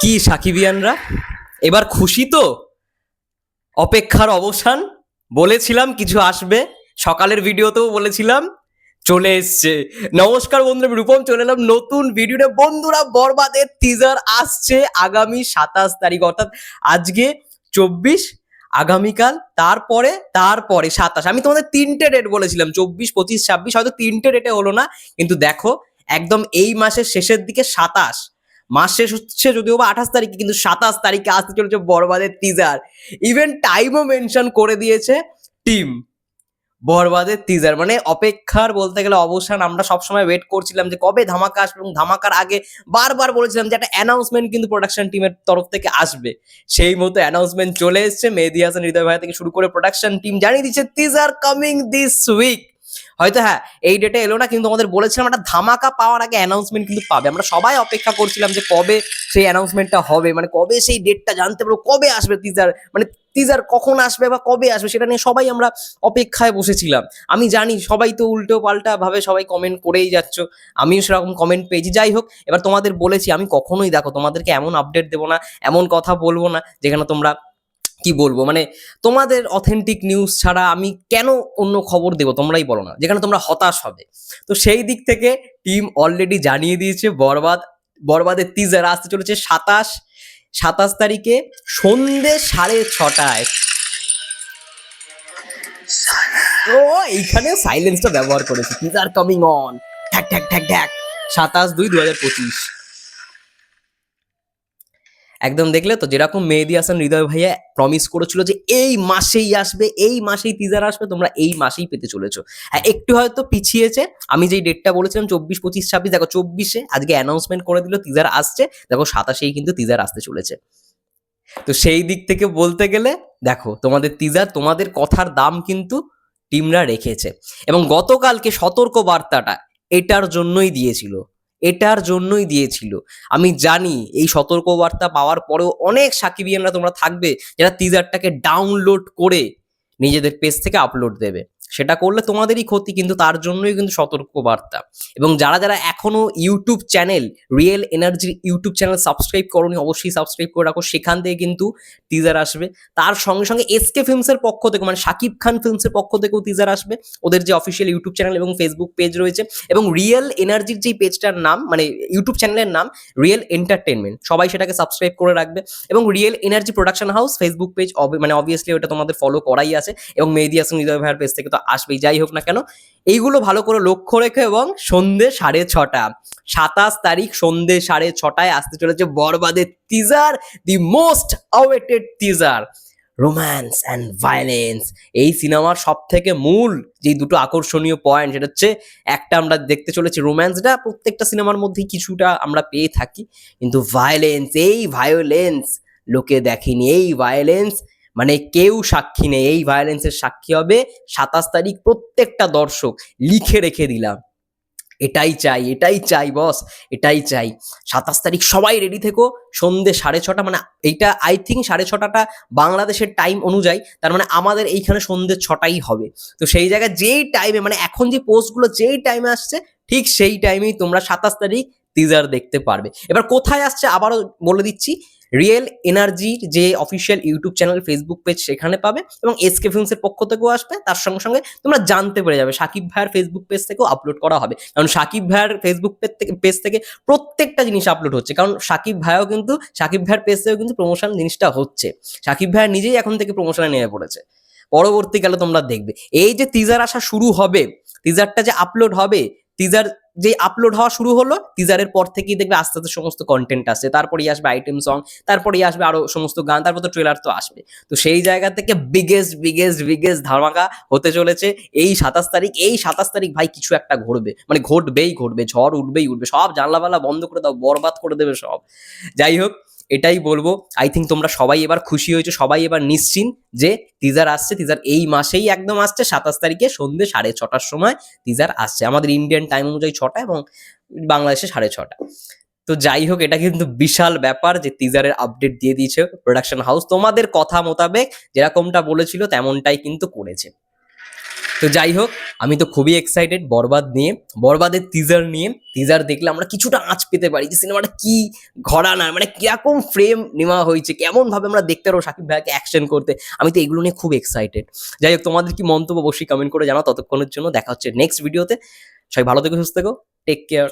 কি সাকিবিয়ানরা? এবার খুশি তো? অপেক্ষার অবসান? বলেছিলাম কিছু আসবে। সকালের ভিডিওতেও বলেছিলাম। চলে এসছে। নমস্কার বন্ধুরা রূপম। চলে এলাম নতুন ভিডিওতে। বন্ধুরা, বরবাদের টিজার আসছে আগামী সাতাশ তারিখ, অর্থাৎ আজকে চব্বিশ, আগামীকাল, তারপরে তারপরে সাতাশ। আমি তোমাদের তিনটে ডেট বলেছিলাম, চব্বিশ, পঁচিশ, ছাব্বিশ, হয়তো তিনটে ডেটে হলো না। কিন্তু দেখো, একদম এই মাসের শেষের দিকে সাতাশ। মাস শেষ হচ্ছে যদিও বা আঠাশ তারিখে, কিন্তু সাতাশ তারিখে আসতে চলেছে বরবাদের টিজার ইভেন টাইমও মেনশন করে দিয়েছে টিম বরবাদের টিজার মানে অপেক্ষার বলতে গেলে অবসান। আমরা সবসময় ওয়েট করছিলাম যে কবে ধামাকা আসবে এবং ধামাকার আগে বারবার বলেছিলাম যে একটা অ্যানাউন্সমেন্ট কিন্তু প্রোডাকশন টিমের তরফ থেকে আসবে। সেই মতো অ্যানাউন্সমেন্ট চলে এসেছে। মেহেদি হাসান, হৃদয় ভাইয়া থেকে শুরু করে প্রোডাকশন টিম জানিয়ে দিচ্ছে টিজার কামিং দিস উইক হয়তো হ্যাঁ এই ডেটে এলো না, কিন্তু আমাদের বলেছিলাম একটা ধামাকা পাওয়ার আগে অ্যানাউন্সমেন্ট কিন্তু পাবে। আমরা সবাই অপেক্ষা করছিলাম যে কবে সেই অ্যানাউন্সমেন্টটা হবে মানে কবে সেই ডেটটা জানতে পারব, কবে আসবে টিজার মানে টিজার কখন আসবে বা কবে আসবে সেটা নিয়ে সবাই আমরা অপেক্ষায় বসেছিলাম। আমি জানি সবাই তো উল্টো পাল্টা ভাবে সবাই কমেন্ট করেই যাচ্ছ, আমিও সেরকম কমেন্ট পেয়েছি। যাই হোক, এবার তোমাদের বলেছি, আমি কখনোই দেখো তোমাদেরকে এমন আপডেট দেবো না, এমন কথা বলব না, যেখানে তোমরা কি বলব? মানে তোমাদের অথেন্টিক নিউজ ছাড়া আমি কেন অন্য খবর দেবো? তোমরাই বলো না। যেখানে তোমরা হতাশ হবে। তো সেই দিক থেকে টিম অলরেডি জানিয়ে দিয়েছে বরবাদ, বরবাদের টিজার আসতে চলেছে সাতাশ সাতাশ তারিখে সন্ধে সাড়ে ছটায়। ও, এইখানে সাইলেন্সটা ব্যবহার করেছে। টিজার কামিং অন ঠ্যাক ঠ্যাক ঠ্যাক ঠ্যাক সাতাশ দুই দু হাজার পঁচিশ। একদম দেখলে তো যেরকম মেহেদি হাসান, হৃদয় ভাইয়া প্রমিস করেছিল যে এই মাসেই আসবে, এই মাসেই টিজার আসবে, তোমরা এই মাসেই পেতে চলেছো। হ্যাঁ একটু হয়তো পিছিয়েছে। আমি যেই ডেটটা বলেছিলাম, চব্বিশ, পঁচিশ, ছাব্বিশ, দেখো চব্বিশে আজকে অ্যানাউন্সমেন্ট করে দিল টিজার আসছে, দেখো সাতাশেই কিন্তু টিজার আসতে চলেছে। তো সেই দিক থেকে বলতে গেলে, দেখো তোমাদের টিজার তোমাদের কথার দাম কিন্তু টিমরা রেখেছে। এবং গতকালকে সতর্ক বার্তাটা এটার জন্যই দিয়েছিল। এটার জন্যই দিয়েছিল। আমি জানি এই সতর্কবার্তা পাওয়ার পরেও অনেক সাকিবিয়ানরা তোমরা থাকবে যারা টিজারটাকে ডাউনলোড করে নিজেদের পেজ থেকে আপলোড দেবে। সেটা করলে তোমাদেরই ক্ষতি, কিন্তু তার জন্যই কিন্তু সতর্কবার্তা। এবং যারা যারা এখনও ইউটিউব চ্যানেল, রিয়েল এনার্জির ইউটিউব চ্যানেল সাবস্ক্রাইব করনি, অবশ্যই সাবস্ক্রাইব করে রাখো। সেখান থেকে কিন্তু টিজার আসবে। তার সঙ্গে সঙ্গে এসকে ফিল্মসের পক্ষ থেকে মানে শাকিব খান ফিল্মসের পক্ষ থেকেও টিজার আসবে। ওদের যে অফিসিয়াল ইউটিউব চ্যানেল এবং ফেসবুক পেজ রয়েছে। এবং রিয়েল এনার্জির যেই পেজটার নাম মানে ইউটিউব চ্যানেলের নাম, রিয়েল এন্টারটেনমেন্ট সবাই সেটাকে সাবস্ক্রাইব করে রাখবে। এবং real energy production house Facebook page মানে অবভিয়াসলি ওটা তোমাদের ফলো করাই আছে। এবং মেহেদি হৃদয় ভাইয়ের পেজ থেকে তো আসবেই, যাই হোক না কেন। এইগুলো ভালো করে লক্ষ্য রেখে এবং সন্ধে সাড়ে ছটা, সাতাশ তারিখ সন্ধে সাড়ে ছটায় আসতে চলেছে বরবাদের teaser the most awaited teaser romance and violence এই সিনেমার সব থেকে মূল যে দুটো আকর্ষণীয় পয়েন্ট সেটা হচ্ছে একটা আমরা দেখতে চলেছি রোম্যান্সটা প্রত্যেকটা সিনেমার মধ্যেই কিছুটা আমরা পেয়ে থাকি। কিন্তু ভায়োলেন্স এই ভায়োলেন্স লোকে দেখেনি। এই ভায়োলেন্স মানে কেউ সাক্ষী নেই। এই ভায়োলেন্সের সাক্ষী হবে সাতাশ তারিখ প্রত্যেকটা দর্শক। লিখে রেখে দিলাম। এটাই চাই এটাই চাই বস এটাই চাই। সাতাশ তারিখ সবাই রেডি থেকো। সন্ধে সাড়ে ছটা মানে এইটা আই থিঙ্ক সাড়ে ছটাটা বাংলাদেশের টাইম অনুযায়ী, তার মানে আমাদের এইখানে সন্ধে ছটাই হবে। তো সেই জায়গায় যেই টাইমে মানে এখন যে পোস্টগুলো যেই টাইমে আসছে, ঠিক সেই টাইমেই তোমরা সাতাশ তারিখ টিজার দেখতে পারবে। এবার কোথায় আসছে আবারও বলে দিচ্ছি। রিয়েল এনার্জির যে official YouTube channel Facebook page সেখানে পাবে এবং এসকে ফিল্মসের পক্ষ থেকেও আসবে। তার সঙ্গে সঙ্গে তোমরা জানতে পেরে যাবে সাকিব ভাইয়ের ফেসবুক পেজ থেকেও আপলোড করা হবে। কারণ সাকিব ভাইয়ের ফেসবুক পেজ থেকে পেজ থেকে প্রত্যেকটা জিনিস আপলোড হচ্ছে। কারণ সাকিব ভাইও কিন্তু, সাকিব ভাইয়ের পেজ থেকেও কিন্তু প্রমোশন জিনিসটা হচ্ছে। সাকিব ভাইয়ের নিজেই এখন থেকে প্রমোশনে নেমে পড়েছে। পরবর্তীকালে তোমরা দেখবে। এই যে টিজার আসা শুরু হবে টিজারটা যে আপলোড হবে টিজার যে আপলোড হওয়া শুরু হলো টিজারের পর থেকেই দেখবে আস্তে আস্তে সমস্ত কন্টেন্ট আসছে। তারপরেই আসবে আইটেম সং তারপরেই আসবে আরও সমস্ত গান, তারপর তো ট্রেলার তো আসবে। তো সেই জায়গা থেকে বিগেস্ট বিগেস্ট বিগেস্ট ধামাকা হতে চলেছে। এই সাতাশ তারিখ, এই সাতাশ তারিখ ভাই কিছু একটা ঘটবে। মানে ঘটবেই ঘটবে, ঝড় উঠবেই উঠবে, সব জানলাবালা বন্ধ করে দাও, বরবাদ করে দেবে সব। যাই হোক এটাই বলব আই থিঙ্ক তোমরা সবাই এবার খুশি হয়েছো, সবাই এবার নিশ্চিন্ত যে টিজার আসছে টিজার এই মাসেই একদম আসছে, সাতাশ তারিখে সন্ধ্যে সাড়ে ছটার সময় টিজার আসছে, আমাদের ইন্ডিয়ান টাইম অনুযায়ী ছটা এবং বাংলাদেশে সাড়ে ছটা। তো যাই হোক, এটা কিন্তু বিশাল ব্যাপার যে টিজারের আপডেট দিয়ে দিয়েছে প্রোডাকশন হাউস তোমাদের কথা মোতাবেক যেরকমটা বলেছিল, তেমনটাই কিন্তু করেছে। তো যাই হোক, আমি তো খুবই এক্সাইটেড বরবাদ নিয়ে, বরবাদের টিজার নিয়ে টিজার দেখলে আমরা কিছুটা আঁচ পেতে পারি যে সিনেমাটা কি ঘরানা মানে কীরকম ফ্রেম নেওয়া হয়েছে, কেমনভাবে আমরা দেখতে পারব সাকিব ভাইয়াকে অ্যাকশন করতে, আমি তো এগুলো নিয়ে খুব এক্সাইটেড যাই হোক, তোমাদের কি মন্তব্য অবশ্যই কমেন্ট করে জানাও, ততক্ষণের জন্য দেখা হচ্ছে নেক্সট ভিডিওতে সবাই ভালো থেকো, সুস্থ থেকো টেক কেয়ার